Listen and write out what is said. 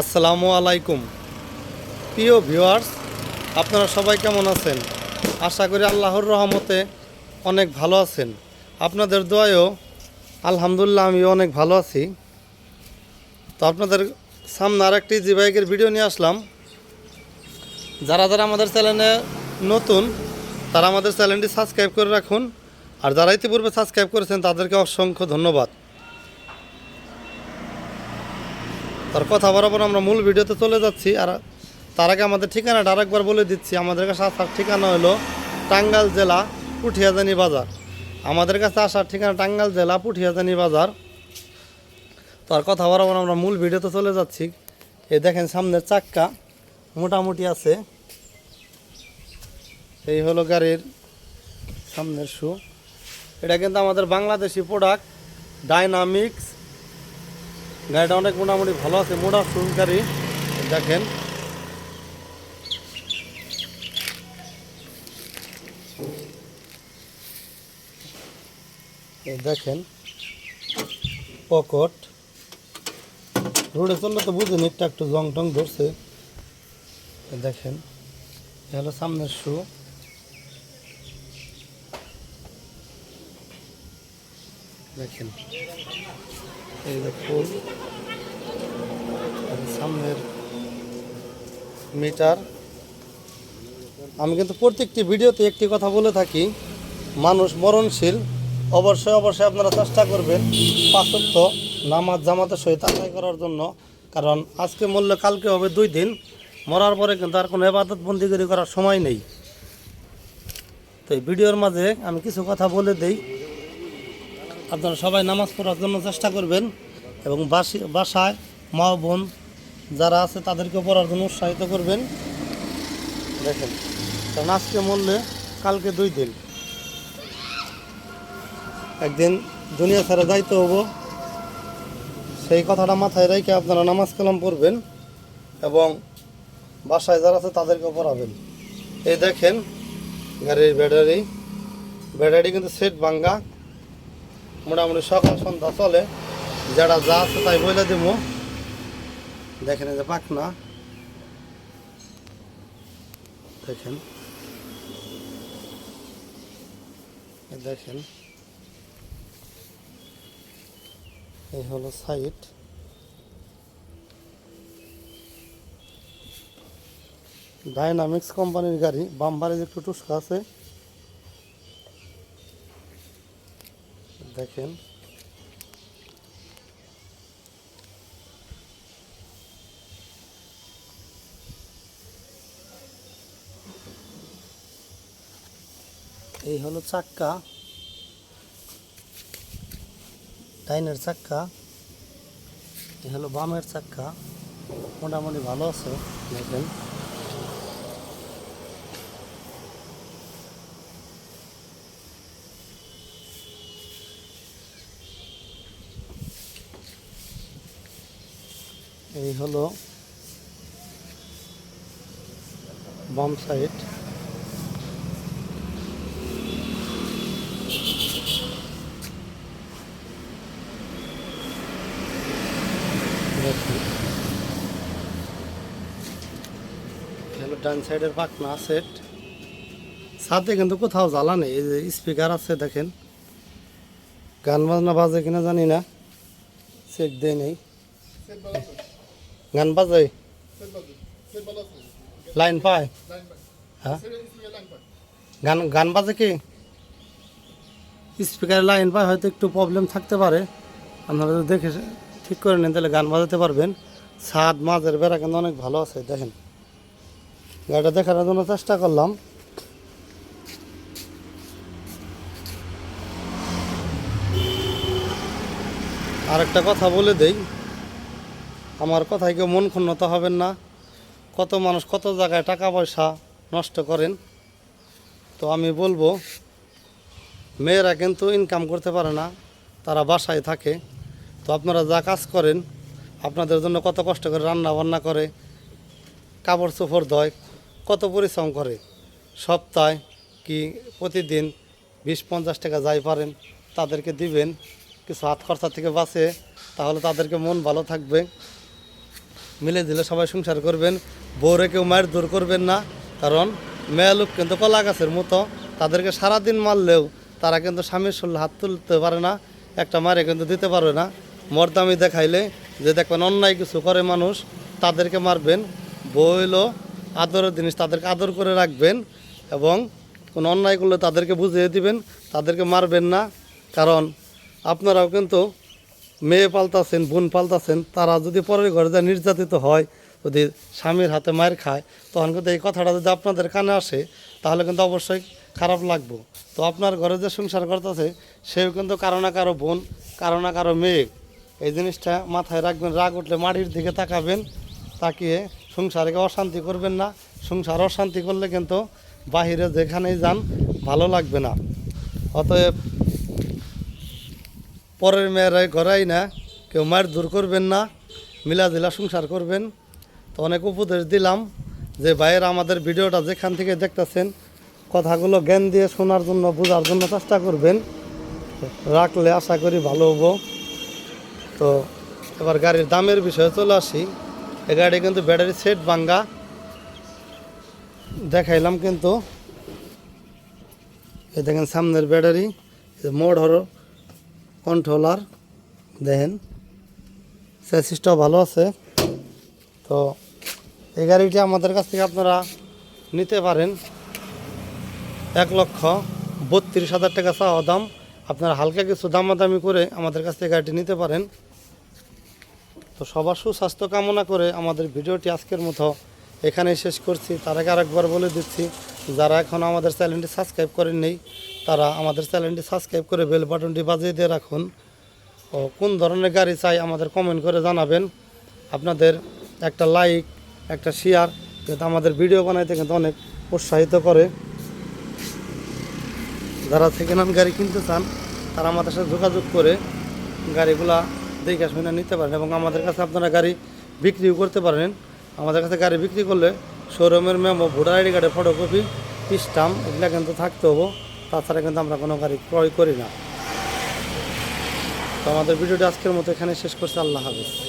আসসালামু আলাইকুম। প্রিয় ভিউয়ার্স, আপনারা সবাই কেমন আছেন? আশা করি আল্লাহর রহমতে অনেক ভালো আছেন। আপনাদের দোয়ায়ও আলহামদুলিল্লাহ আমিও অনেক ভালো আছি। তো আপনাদের সামনে আরেকটি জি বাইকের ভিডিও নিয়ে আসলাম। যারা যারা আমাদের চ্যানেলে নতুন, তারা আমাদের চ্যানেলটি সাবস্ক্রাইব করে রাখুন। আর যারা ইতিপূর্বে সাবস্ক্রাইব করেছেন, তাদেরকে অসংখ্য ধন্যবাদ। তার কথা বরাবর আমরা মূল ভিডিওতে চলে যাচ্ছি আর তার আগে আমাদের ঠিকানাটা আরেকবার বলে দিচ্ছি। আমাদের কাছে আসার ঠিকানা হলো টাঙ্গাল জেলা পুঠিয়াজানি বাজার। আমাদের কাছে আসার ঠিকানা টাঙ্গাল জেলা পুঠিয়াজানি বাজার। তার কথা বরাবর আমরা মূল ভিডিওতে চলে যাচ্ছি। এই দেখেন সামনের চাক্কা মোটামুটি আছে। এই হলো গাড়ির সামনের শু। এটা কিন্তু আমাদের বাংলাদেশি প্রোডাক্ট ডাইনামিক্স গাড়িটা অনেক মোটামুটি ভালো আছে, মোটা গাড়ি, দেখেন। দেখেন, পকট। রোডে চললে তো বুঝেন, একটু একটু জং টং ধরছে। দেখেন হলো সামনের শু। দেখেন। এই যে ফুল। সামনের মিটার। আমি কিন্তু প্রত্যেকটি ভিডিওতে একটি কথা বলে থাকি, মানুষ মরণশীল, অবশ্যই অবশ্যই আপনারা চেষ্টা করবেন পাঁচত্ব নামাজ জামাতের সহিত আদায় করার জন্য। কারণ আজকে মূল্য কালকে হবে দুই দিন। মরার পরে কিন্তু আর কোনো এবাদত বন্দিগিরি করার সময় নেই। তো এই ভিডিওর মাঝে আমি কিছু কথা বলে দেই। আপনারা সবাই নামাজ পড়ার জন্য চেষ্টা করবেন এবং বাসি বাসায় মা বোন যারা আছে তাদেরকে পড়ার জন্য উৎসাহিত করবেন। দেখেন, কারণ আজকে মরলে কালকে দুই দিন। একদিন দুনিয়া ছেড়ে যাইতে হব। সেই কথাটা মাথায় রেখে আপনারা নামাজ কালাম পড়বেন এবং বাসায় যারা আছে তাদেরকে পড়াবেন। এই দেখেন, গাড়ির ব্যাটারি। ব্যাটারি কিন্তু সেট ভাঙ্গা। মোটামুটি সকাল সন্ধ্যা চলে। যারা যা আছে তাই বলে দিব দেখেন যে পাখনা। দেখেন। দেখেন। এই হলো সাইড ডাইনামিক্স কোম্পানির গাড়ি। বাম্বারে যে একটু টুসকা আছে। দেখেন। এই হলো চাক্কা। ডাইনের চাক্কা। এই হলো বামের চাক্কা। মোটামুটি ভালো আছে দেখেন। এই হলো বাম সাইড। হলো ডান সাইডের পাকনা সেট সাথে কিন্তু কোথাও জ্বালা নেই, এই যে স্পিকার আছে দেখেন। গান বাজনা বাজে কিনা জানি না চেক দেয় নেই। গান বাজে লাইন পায় হ্যাঁ গান গান বাজে কি স্পিকারের লাইন পায় হয়তো একটু প্রবলেম থাকতে পারে। আপনারা যদি দেখে ঠিক করে নেন তাহলে গান বাজাতে পারবেন। ছাদ মাঝের বেড়া কিন্তু অনেক ভালো আছে, দেখেন। গাড়িটা দেখার জন্য চেষ্টা করলাম। আরেকটা কথা বলে দেই। আমার কথায় কেউ মন ক্ষুণ্ণতা হবেন না। কত মানুষ কত জায়গায় টাকা পয়সা নষ্ট করেন। তো আমি বলব, মেয়েরা কিন্তু ইনকাম করতে পারে না, তারা বাসায় থাকে। তো আপনারা যা কাজ করেন, আপনাদের জন্য কত কষ্ট করে রান্না বান্না করে, কাপড় চোপড় ধয়, কত পরিশ্রম করে। সপ্তাহে কি প্রতিদিন বিশ পঞ্চাশ টাকা যাই পারেন, তাদেরকে দিবেন। কিছু হাত খরচা থেকে বাঁচে তাহলে তাদেরকে মন ভালো থাকবে। মিলে দিলে সবাই সংসার করবেন। বউরে কেউ মায়ের দূর করবেন না। কারণ মেয়ে লোক কিন্তু কলা গাছের মতো। তাদেরকে সারাদিন মারলেও তারা কিন্তু স্বামীর শরীরে হাত তুলতে পারে না। একটা মারে কিন্তু দিতে পারবে না। মর্দামি দেখাইলে যে দেখবেন অন্যায় কিছু করে মানুষ, তাদেরকে মারবেন। বইল আদরের জিনিস, তাদেরকে আদর করে রাখবেন এবং কোনো অন্যায় করলে তাদেরকে বুঝিয়ে দিবেন। তাদেরকে মারবেন না। কারণ আপনারাও কিন্তু মেয়ে পাল্টাছেন বোন পাল্টাছেন তারা যদি পরের ঘরে যায় নির্যাতিত হয়, যদি স্বামীর হাতে মায়ের খায়, তখন কিন্তু এই কথাটা যদি আপনাদের কানে আসে, তাহলে কিন্তু অবশ্যই খারাপ লাগবো। তো আপনার ঘরে যে সংসার করতেছে, সেও কিন্তু কারও না কারও বোন, কারও না কারও মেয়ে। এই জিনিসটা মাথায় রাখবেন, রাগ উঠলে মাটির দিকে তাকাবেন, তাকিয়ে সংসারকে অশান্তি করবেন না। সংসার অশান্তি করলে কিন্তু বাহিরে যেখানেই যান, ভালো লাগবে না। অতএব পরের মেয়েরা ঘরাই না, কেউ মায়ের দূর করবেন না মিলা মিলাদিলা সংসার করবেন। তো অনেক উপদেশ দিলাম যে ভাইয়ের আমাদের ভিডিওটা যেখান থেকে দেখতেছেন, কথাগুলো জ্ঞান দিয়ে শোনার জন্য, বোঝার জন্য চেষ্টা করবেন। রাখলে আশা করি ভালো হব। তো এবার গাড়ির দামের বিষয়ে চলে আসি। এই গাড়ি কিন্তু ব্যাটারি সেট ভাঙ্গা। দেখাইলাম কিন্তু। এই দেখেন সামনের ব্যাটারি মোড হলো। কন্ট্রোলার দেখেন। স্যাসিসটাও ভালো আছে। তো এই গাড়িটি আমাদের কাছ থেকে আপনারা নিতে পারেন। এক লক্ষ বত্রিশ হাজার টাকা চাওয়া দাম। আপনারা হালকা কিছু দামাদামি করে আমাদের কাছ থেকে গাড়িটি নিতে পারেন। তো সবার সুস্বাস্থ্য কামনা করে আমাদের ভিডিওটি আজকের মতো এখানেই শেষ করছি। তার আগে আরেকবার বলে দিচ্ছি, যারা এখন আমাদের চ্যানেলটি সাবস্ক্রাইব করেননি তারা আমাদের চ্যানেলটি সাবস্ক্রাইব করে বেল বাটনটি বাজিয়ে দিয়ে রাখুন। ও, কোন ধরনের গাড়ি চাই আমাদের কমেন্ট করে জানাবেন। আপনাদের একটা লাইক একটা শেয়ার কিন্তু আমাদের ভিডিও বানাইতে কিন্তু অনেক উৎসাহিত করে। যারা সেকেন্ড হ্যান্ড গাড়ি কিনতে চান, তারা আমাদের সাথে যোগাযোগ করে গাড়িগুলা দেখে শুনে নিতে পারেন এবং আমাদের কাছে আপনারা গাড়ি বিক্রিও করতে পারেন। আমাদের কাছে গাড়ি বিক্রি করলে শোরুমের মেমো ভোটার আইডি কার্ডের ফটোকপি স্টাম্প এগুলো কিন্তু থাকতে হব। তাছাড়া কিন্তু আমরা কোনো গাড়ি ক্রয় করি না। তো আমাদের ভিডিওটি আজকের মতো এখানে শেষ করছি। আল্লাহ হাফিজ।